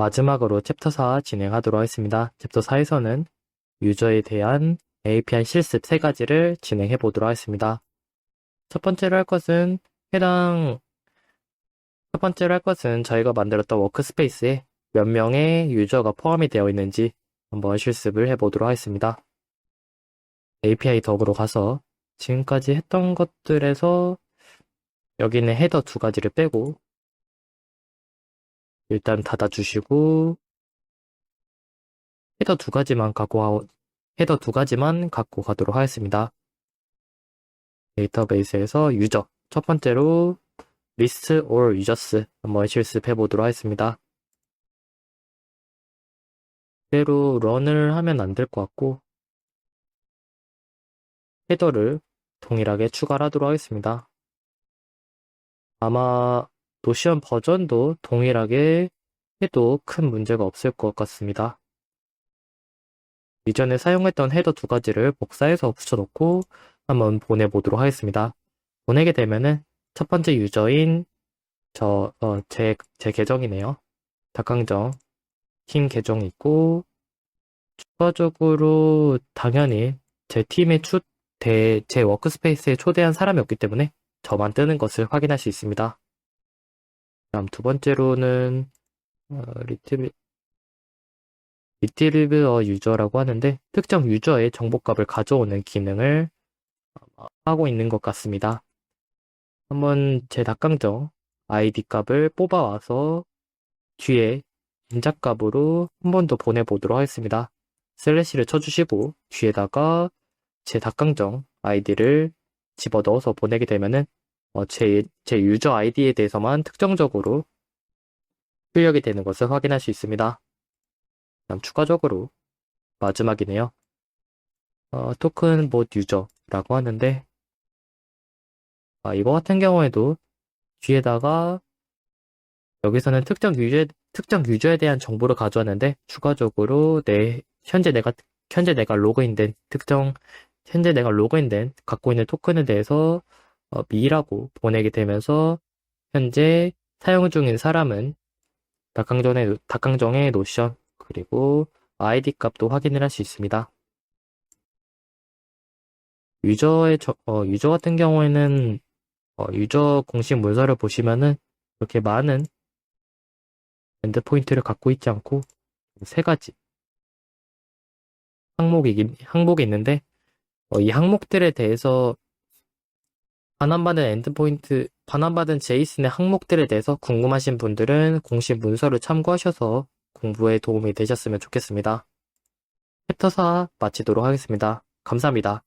마지막으로 챕터 4 진행하도록 하겠습니다. 챕터 4에서는 유저에 대한 API 실습 세 가지를 진행해 보도록 하겠습니다. 첫 번째로 할 것은 해당 첫 번째로 할 것은 저희가 만들었던 워크스페이스에 몇 명의 유저가 포함이 되어 있는지 한번 실습을 해 보도록 하겠습니다. API 덕으로 가서 지금까지 했던 것들에서 여기는 헤더 두 가지를 빼고 일단 닫아주시고 헤더 두 가지만 갖고 가, 헤더 두 가지만 갖고 가도록 하겠습니다. 데이터베이스에서 유저 첫 번째로 list or users 한번 실습해 보도록 하겠습니다. 그대로 런을 하면 안 될 것 같고 헤더를 동일하게 추가를 하도록 하겠습니다. 아마 노션 버전도 동일하게 해도 큰 문제가 없을 것 같습니다. 이전에 사용했던 헤더 두 가지를 복사해서 붙여놓고 한번 보내보도록 하겠습니다. 보내게 되면은 첫 번째 유저인 저, 어, 제, 제 계정이네요. 닭강정 팀 계정이 있고 추가적으로 당연히 제 팀에 추, 대, 제 워크스페이스에 초대한 사람이 없기 때문에 저만 뜨는 것을 확인할 수 있습니다. 다음 두 번째로는 어, 리트리 리트리브어 유저라고 하는데 특정 유저의 정보값을 가져오는 기능을 어, 하고 있는 것 같습니다. 한번 제 닭강정 아이디 값을 뽑아와서 뒤에 인자값으로 한 번 더 보내보도록 하겠습니다. 슬래시를 쳐주시고 뒤에다가 제 닭강정 아이디를 집어넣어서 보내게 되면은 어, 제, 제 유저 아이디에 대해서만 특정적으로 출력이 되는 것을 확인할 수 있습니다. 다음 추가적으로 마지막이네요. 어, 토큰 못 유저라고 하는데 아, 이거 같은 경우에도 뒤에다가 여기서는 특정 유저 특정 유저에 대한 정보를 가져왔는데 추가적으로 내 현재 내가 현재 내가 로그인된 특정 현재 내가 로그인된 갖고 있는 토큰에 대해서 어, 미라고 보내게 되면서 현재 사용 중인 사람은 닭강정의, 닭강정의 노션 그리고 아이디 값도 확인을 할 수 있습니다. 유저의 저, 어, 유저 같은 경우에는 어, 유저 공식 문서를 보시면은 이렇게 많은 엔드 포인트를 갖고 있지 않고 세 가지 항목이, 항목이 있는데 어, 이 항목들에 대해서 반환받은 엔드포인트, 반환받은 제이슨의 항목들에 대해서 궁금하신 분들은 공식 문서를 참고하셔서 공부에 도움이 되셨으면 좋겠습니다. 챕터 4 마치도록 하겠습니다. 감사합니다.